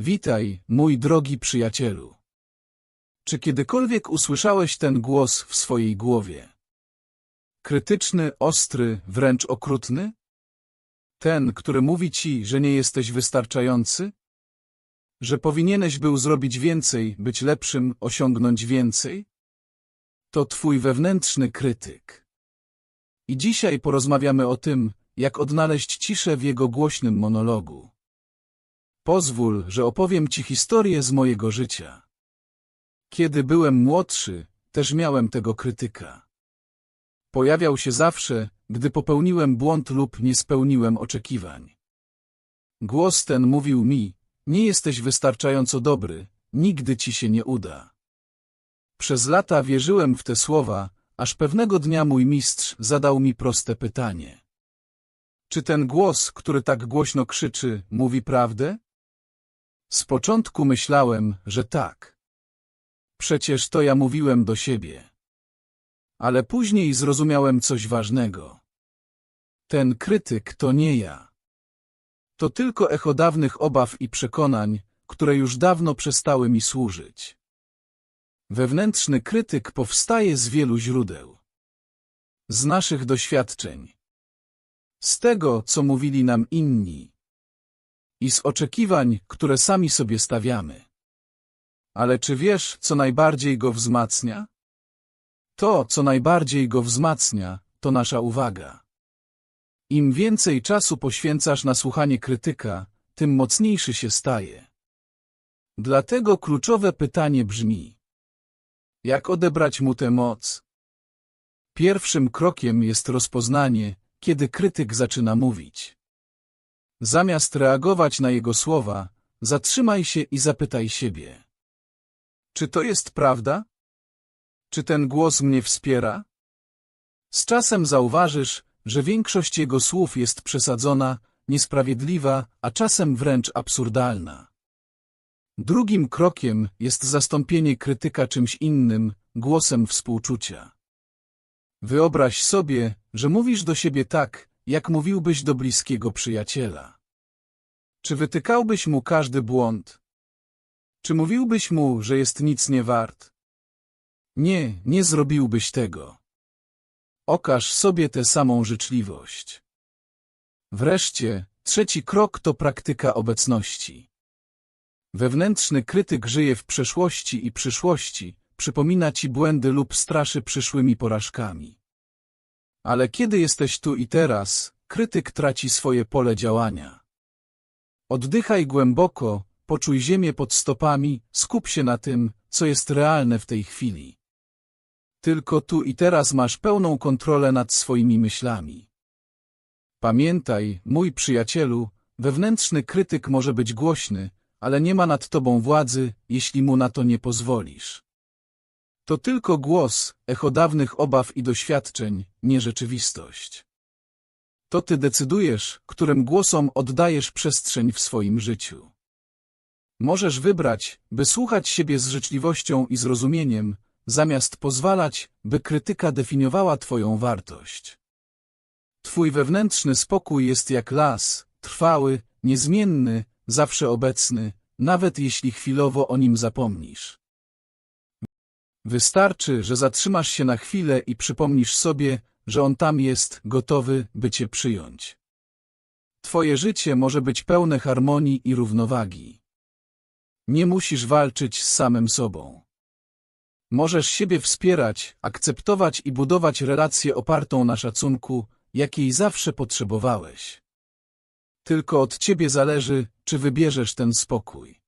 Witaj, mój drogi przyjacielu. Czy kiedykolwiek usłyszałeś ten głos w swojej głowie? Krytyczny, ostry, wręcz okrutny? Ten, który mówi ci, że nie jesteś wystarczający? Że powinieneś był zrobić więcej, być lepszym, osiągnąć więcej? To twój wewnętrzny krytyk. I dzisiaj porozmawiamy o tym, jak odnaleźć ciszę w jego głośnym monologu. Pozwól, że opowiem ci historię z mojego życia. Kiedy byłem młodszy, też miałem tego krytyka. Pojawiał się zawsze, gdy popełniłem błąd lub nie spełniłem oczekiwań. Głos ten mówił mi, nie jesteś wystarczająco dobry, nigdy ci się nie uda. Przez lata wierzyłem w te słowa, aż pewnego dnia mój mistrz zadał mi proste pytanie. Czy ten głos, który tak głośno krzyczy, mówi prawdę? Z początku myślałem, że tak. Przecież to ja mówiłem do siebie. Ale później zrozumiałem coś ważnego. Ten krytyk to nie ja. To tylko echo dawnych obaw i przekonań, które już dawno przestały mi służyć. Wewnętrzny krytyk powstaje z wielu źródeł. Z naszych doświadczeń. Z tego, co mówili nam inni. I z oczekiwań, które sami sobie stawiamy. Ale czy wiesz, co najbardziej go wzmacnia? To, co najbardziej go wzmacnia, to nasza uwaga. Im więcej czasu poświęcasz na słuchanie krytyka, tym mocniejszy się staje. Dlatego kluczowe pytanie brzmi: jak odebrać mu tę moc? Pierwszym krokiem jest rozpoznanie, kiedy krytyk zaczyna mówić. Zamiast reagować na jego słowa, zatrzymaj się i zapytaj siebie. Czy to jest prawda? Czy ten głos mnie wspiera? Z czasem zauważysz, że większość jego słów jest przesadzona, niesprawiedliwa, a czasem wręcz absurdalna. Drugim krokiem jest zastąpienie krytyka czymś innym, głosem współczucia. Wyobraź sobie, że mówisz do siebie tak, jak mówiłbyś do bliskiego przyjaciela. Czy wytykałbyś mu każdy błąd? Czy mówiłbyś mu, że jest nic nie wart? Nie, nie zrobiłbyś tego. Okaż sobie tę samą życzliwość. Wreszcie, trzeci krok to praktyka obecności. Wewnętrzny krytyk żyje w przeszłości i przyszłości, przypomina ci błędy lub straszy przyszłymi porażkami. Ale kiedy jesteś tu i teraz, krytyk traci swoje pole działania. Oddychaj głęboko, poczuj ziemię pod stopami, skup się na tym, co jest realne w tej chwili. Tylko tu i teraz masz pełną kontrolę nad swoimi myślami. Pamiętaj, mój przyjacielu, wewnętrzny krytyk może być głośny, ale nie ma nad tobą władzy, jeśli mu na to nie pozwolisz. To tylko głos, echo dawnych obaw i doświadczeń, nie rzeczywistość. To ty decydujesz, którym głosom oddajesz przestrzeń w swoim życiu. Możesz wybrać, by słuchać siebie z życzliwością i zrozumieniem, zamiast pozwalać, by krytyka definiowała twoją wartość. Twój wewnętrzny spokój jest jak las, trwały, niezmienny, zawsze obecny, nawet jeśli chwilowo o nim zapomnisz. Wystarczy, że zatrzymasz się na chwilę i przypomnisz sobie, że on tam jest, gotowy, by cię przyjąć. Twoje życie może być pełne harmonii i równowagi. Nie musisz walczyć z samym sobą. Możesz siebie wspierać, akceptować i budować relację opartą na szacunku, jakiej zawsze potrzebowałeś. Tylko od ciebie zależy, czy wybierzesz ten spokój.